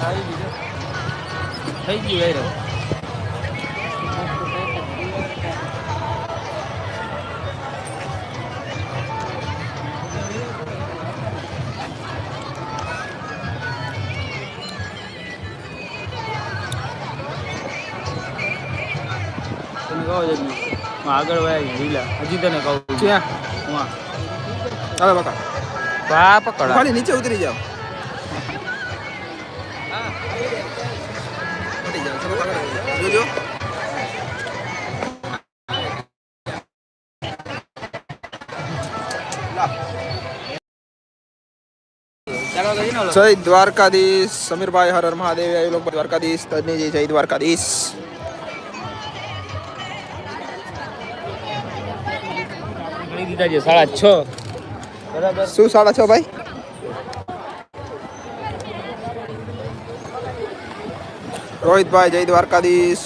થઈ ગયું હું આગળ વાય લીલા. હજી તને કહું ક્યાં? હું બકા. પા પકડ. ખાલી નીચે ઉતરી જાઓ. જોજો. જય દ્વારકાધીશ સમીરભાઈ હર હર મહાદેવ એ લોકો દ્વારકાધીશ તજનીજી જય દ્વારકાધીશ. શું સાડા છ ભાઈ? રોહિતભાઈ, જય દ્વારકાધીશ.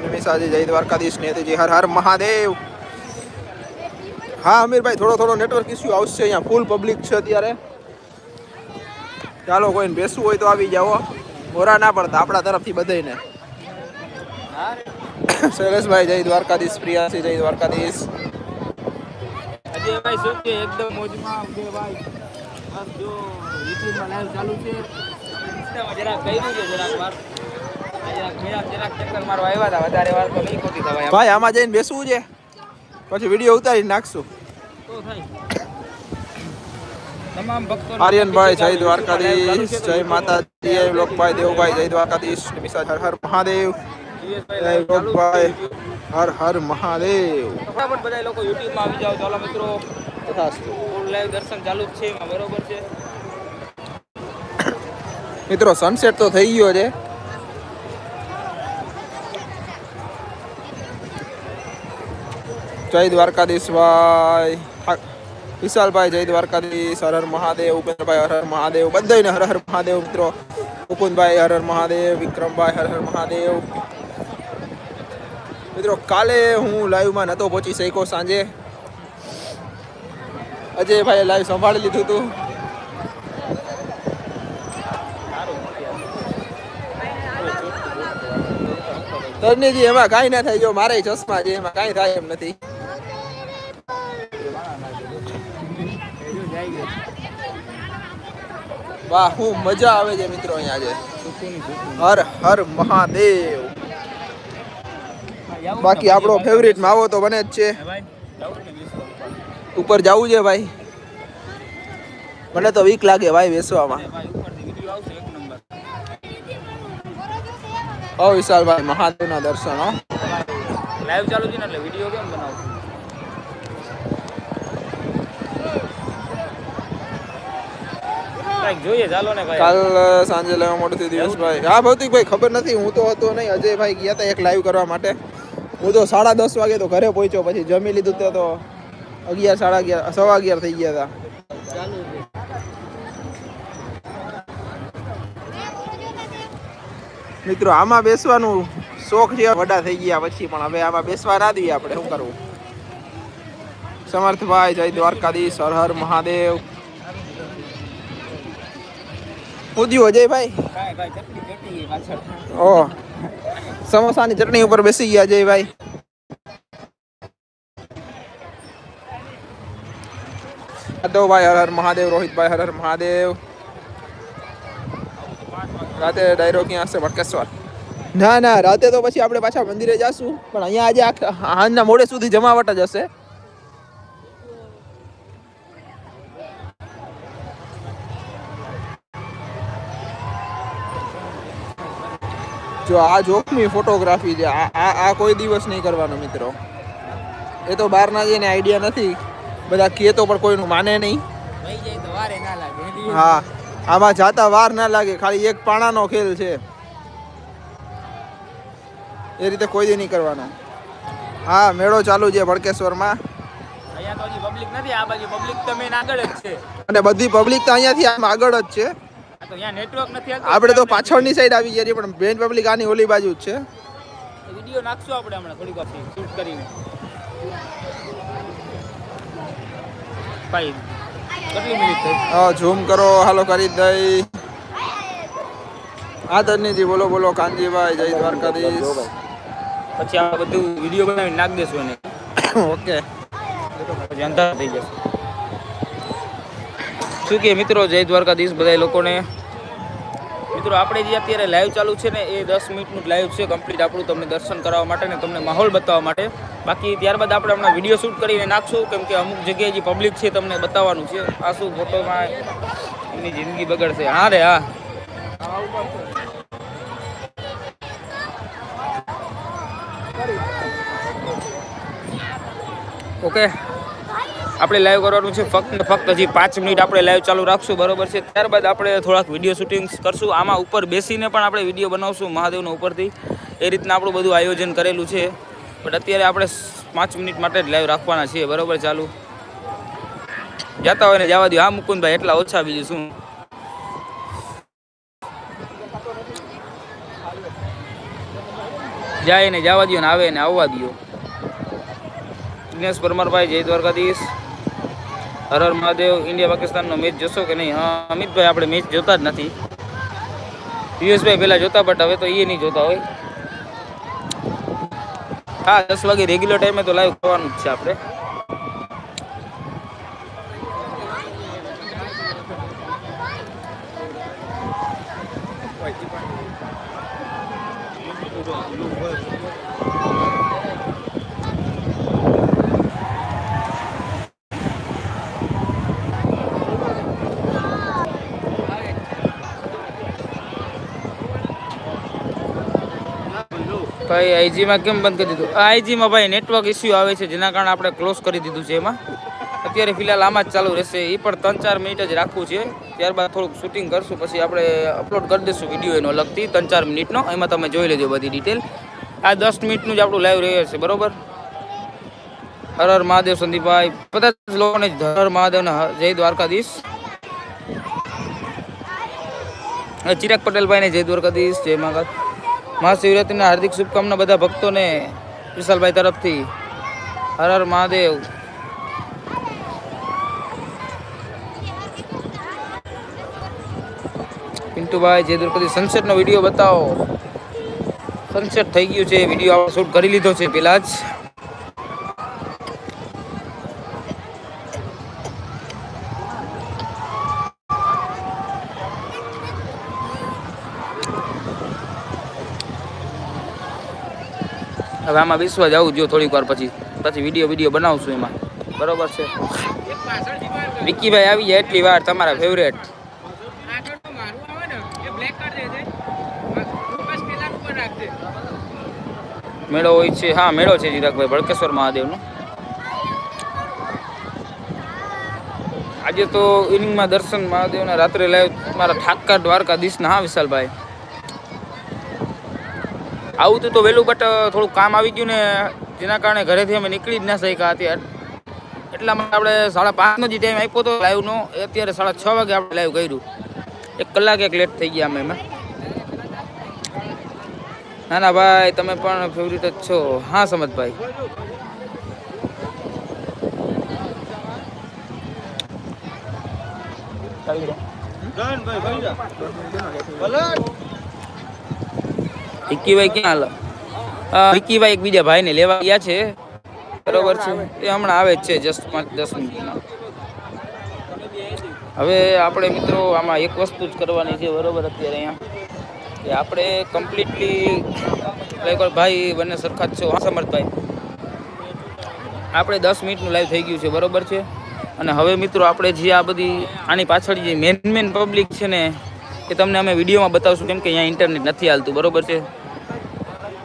નિમિષાજી, જય દ્વારકાધીશ. નેતુજી, હર હર મહાદેવ. હા, અમીરભાઈ, થોડો થોડો નેટવર્ક ઇસ્યુ આવશે અહીંયા. ફૂલ પબ્લિક છે અત્યારે. ચાલો, કોઈને બેસવું હોય તો આવી જાઓ. મોરા ના પડતા, આપણા તરફથી બધાને શૈલેષભાઈ, જય દ્વારકાધીશ. પ્રિયાસી જય દ્વારકાધીશ. અજયભાઈ, શું એકદમ મોજમાં અજયભાઈ બસ જો યુટ્યુબમાં લાઈવ ચાલુ છે. જરા કહી છે જરાક વાર. ભાઈ આમાં જઈને બેસવું છે? પછી વીડિયો ઉતારી નાખશું. આર્યનભાઈ જય દ્વારકાધીશ જય માતાજી જય લોકભાઈ દેવભાઈ જય દ્વારકાધીશ હર હર મહાદેવ. જય લોકભાઈ હર હર મહાદેવ. ફટાફટ બધા લોકો યુટ્યુબમાં આવી જાવ ચાલો મિત્રો. લાઈવ દર્શન ચાલુ છે એમાં બરોબર છે. મિત્રો સનસેટ તો થઈ ગયો છે. જય દ્વારકાધીશ ભાઈ. ઠા- વિશાલભાઈ, જય દ્વારકાધીશ, હર હર મહાદેવ, ઉપેન્દ્રભાઈ, હર હર મહાદેવ બધાને હર હર મહાદેવ મિત્રો. મુકુંદભાઈ, હર હર મહાદેવ, વિક્રમભાઈ, હર હર મહાદેવ. મિત્રો, કાલે હું લાઈવમાં નહોતો પહોંચી શક્યો સાંજે. અજયભાઈ લાઈવ સંભાળી લીધું હતું. તરણીજી એમાં કાંઈ ના થાય, જો મારે ચશ્મા છે, એમાં કાંઈ થાય એમ નથી. વાહ, હું મજા આવે છે મિત્રો અહીંયા આજે હર હર મહાદેવ. બાકી આપણો ફેવરિટ માવો તો બને જ છે. ઉપર જવું છે ભાઈ. મને તો વીક લાગે ભાઈ બેસવામાં. ઓ વિશાલભાઈ મહાદેવના દર્શન, હો. લાઈવ ચાલુ છે ને એટલે વીડિયો કેમ બનાવું? કાલ સાંજે લેવા મોડું દિવસભાઈ હા, ભૌતિકભાઈ, ખબર નથી, હું તો હતો નહીં. અજયભાઈ ગયા હતા એક લાઈવ કરવા માટે. હું તો સાડા દસ વાગે તો ઘરે પહોંચ્યો, પછી જમી લીધું તો અગિયાર, સાડા અગિયાર, સવા અગિયાર થઈ ગયા હતા મિત્રો, આમાં બેસવાનું શોખ છે, વડા થઈ ગયા પછી, પણ હવે આમાં બેસવા ના દઈએ આપણે, શું કરવું? સમર્થભાઈ, જય દ્વારકાધીશ, હર હર મહાદેવ. ઉદ્યું અજયભાઈ ઓ સમોસાની ચટણી ઉપર બેસી ગયા અજયભાઈ ભાઈ. હર હર મહાદેવ રોહિતભાઈ હર હર મહાદેવ. રાતે ડાયરો ક્યાં હશે? ભટકેશ્વર ના ના રાતે તો પછી આપણે પાછા મંદિરે જાશું. પણ અહીંયા આજે આખા હાંજના મોડે સુધી જમાવટ જ હશે. જો આ જોખમી ફોટોગ્રાફી છે. આ આ કોઈ દિવસ નહીં કરવાનો મિત્રો. એ તો બહારના જઈને આઈડિયા નથી. બધા કહે તો પણ કોઈનું માને નહીં. હા. આમાં જાતા વાર ના લાગે. ખાલી એક પાણાનો ખેલ છે. એ રીતે કોઈ દી નહીં કરવાનો. હા મેળો ચાલુ છે ભડકેશ્વરમાં. અહીંયા તો પબ્લિક નથી આ બાજુ પબ્લિક તો મેન આગળ જ છે. અને બધી પબ્લિક તો અહીંયાથી આમ આગળ જ છે. આપણે તો પાછળની સાઈડ આવી ગયા પણ બેન પબ્લિક આની ઓલી બાજુ જ છે. વીડિયો નાખશું આપણે હમણાં થોડીક વાર શૂટ કરીને. ભાઈ કેટલી મિનિટ થઈ? હા ઝૂમ કરો હાલો કરી દઈ. આદરણીજી બોલો બોલો કાનજીભાઈ જય દ્વારકાધીશ. પછી આ બધું વીડિયો બનાવીને નાખ દેશું એને. ઓકે. પછી અંધાર થઈ જશે. શું કે મિત્રો? જય દ્વારકાધીશ બધા લોકોને. મિત્રો, આપણે જે અત્યારે લાઈવ ચાલુ છે ને, એ દસ મિનિટનું લાઈવ છે કમ્પ્લીટ આપણું તમને દર્શન કરાવવા માટે ને તમને માહોલ બતાવવા માટે. બાકી ત્યારબાદ આપણે હમણાં વીડિયો શૂટ કરીને નાખશું, કેમ કે અમુક જગ્યાએ જે પબ્લિક છે તમને બતાવવાનું છે. આ શું ફોટોમાં એમની જિંદગી બગડશે? હા રે, હા. ઓકે આપણે લાઈવ કરવાનું છે. ફક્ત ફક્ત હજી પાંચ મિનિટ આપણે લાઈવ ચાલુ રાખશું. બરોબર છે? ત્યારબાદ આપણે થોડાક વીડિયો શૂટિંગ કરશું. આમાં ઉપર બેસીને પણ આપણે વીડિયો બનાવશું મહાદેવના ઉપરથી. એ રીતના આપણું બધું આયોજન કરેલું છે. બટ અત્યારે આપણે પાંચ મિનિટ માટે જ લાઈવ રાખવાના છીએ. બરોબર ચાલુ? જતા હોય ને જવા દો. હા, મુકુંદભાઈ, એટલા ઓછા બીજું શું? જાય ને જવા દો ને આવે ને આવવા દો. દિનેશ પરમારભાઈ, જય દ્વારકાધીશ. હર હર મહાદેવ ઇન્ડિયા પાકિસ્તાનનો મેચ જોશો કે નહીં? હા, અમિતભાઈ આપણે મેચ જોતા જ નથી. યુએસભાઈ પહેલાં જોતા બટ હવે તો એ નહીં જોતા હોય. હા, દસ વાગે રેગ્યુલર ટાઈમે તો લાઈવ કરવાનું જ છે આપણે. ભાઈ આઈજીમાં કેમ બંધ કરી દીધું? આઈજીમાં ભાઈ નેટવર્ક ઇસ્યુ આવે છે, જેના કારણે આપણે ક્લોઝ કરી દીધું છે એમાં. અત્યારે ફિલહાલ આમાં જ ચાલુ રહેશે. એ પણ ત્રણ ચાર મિનિટ જ રાખવું છે. ત્યારબાદ થોડુંક શૂટિંગ કરશું, પછી આપણે અપલોડ કરી દઈશું વીડિયો એનો લગતી ત્રણ ચાર મિનિટનો એમાં તમે જોઈ લેજો બધી ડિટેલ આ દસ મિનિટનું જ આપણું લાઈવ રહે છે, બરોબર? હર હર મહાદેવ સંદીપભાઈ. બધા લોકોને હર મહાદેવને જય દ્વારકાધીશ. ચિરાગ પટેલભાઈને જય દ્વારકાધીશ. જય મહાકાલ. મહાશિવરાત્રિના હાર્દિક શુભકામના બધા ભક્તોને વિશાલભાઈ તરફથી. હર હર મહાદેવ. પિન્ટુભાઈ જે દ્રૌપદી સનસેટનો વીડિયો બતાવો. સનસેટ થઈ ગયું છે વીડિયો આપણે શૂટ કરી લીધો છે પહેલાં જ. હવે આમાં વિશ્વા જવું જો થોડીક વાર પછી. પછી વીડિયો વીડિયો બનાવશું એમાં. બરોબર છે? વિકીભાઈ આવી જાય એટલી વાર, તમારા ફેવરેટ મેળો હોય છે, હા, મેળો છે જીરાકભાઈ ભડકેશ્વર મહાદેવનો. આજે તો ઇનિંગમાં દર્શન મહાદેવના રાત્રે લાઈવ મારા ઠાકર દ્વારકાધીશના, હા, વિશાલભાઈ. આવું તો વહેલું બટ થોડું કામ આવી ગયું ને જેના કારણે ઘરેથી અમે નીકળી જ ના શક્યા અત્યારે. એટલા માટે આપણે સાડા પાંચનો જે ટાઈમ આપ્યો હતો લાઈવનો અત્યારે સાડા છ વાગે આપણે લાઈવ કર્યું. એક કલાક એક લેટ થઈ ગયા અમે એમાં. ના ના, ભાઈ, તમે પણ ફેવરિટ જ છો. હા, સમજભાઈ. વિક્કીભાઈ ક્યાં વિક્કીભાઈ એક બીજા ભાઈને લેવા ગયા છે. બરોબર છે. એ હમણાં આવે જ છે જસ્ટ પાંચ, દસ મિનિટમાં. હવે આપણે મિત્રો આમાં એક વસ્તુ જ કરવાની છે, બરોબર અત્યારે અહીંયા. કે આપણે કમ્પ્લીટલી ભાઈ બંને સરખા જ છો. હા, સમર્થભાઈ? આપણે દસ મિનિટનું લાઈવ થઈ ગયું છે, બરોબર છે? અને હવે મિત્રો આપણે જે આ બધી, આની પાછળ જે મેન મેન પબ્લિક છે ને એ તમને અમે વિડીયોમાં બતાવશું કેમ કે અહીંયા ઇન્ટરનેટ નથી હાલતું, બરોબર છે?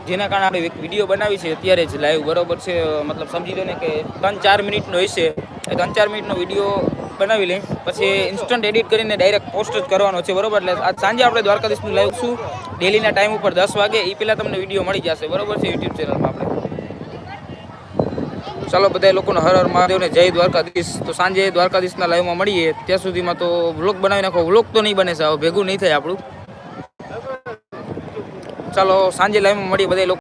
જેના કારણે આપણે એક વીડિયો બનાવી છે, અત્યારે જ લાઈવ બરોબર છે? મતલબ સમજી લો ને કે ત્રણ ચાર મિનિટનો હશે, એ ત્રણ ચાર મિનિટનો વીડિયો બનાવી લઈ, પછી ઇન્સ્ટન્ટ એડિટ કરીને ડાયરેક્ટ પોસ્ટ જ કરવાનો છે, બરોબર? એટલે આજ સાંજે આપણે દ્વારકાધીશનું લાઈવ શું? ડેલીના ટાઈમ ઉપર દસ વાગે એ પહેલાં તમને વીડિયો મળી જશે, બરોબર છે યુટ્યુબ ચેનલમાં આપણે? ચાલો બધા લોકોને હર હર મહાદેવને જય દ્વારકાધીશ. તો સાંજે દ્વારકાધીશના લાઈવમાં મળીએ. ત્યાં સુધીમાં તો વ્લોગ બનાવી નાખો. વ્લોગ તો નહીં બને સાહેબ. ભેગું નહીં થાય આપણું. ચાલો સાંજે લાઈવમાં મળીએ બધા લોકો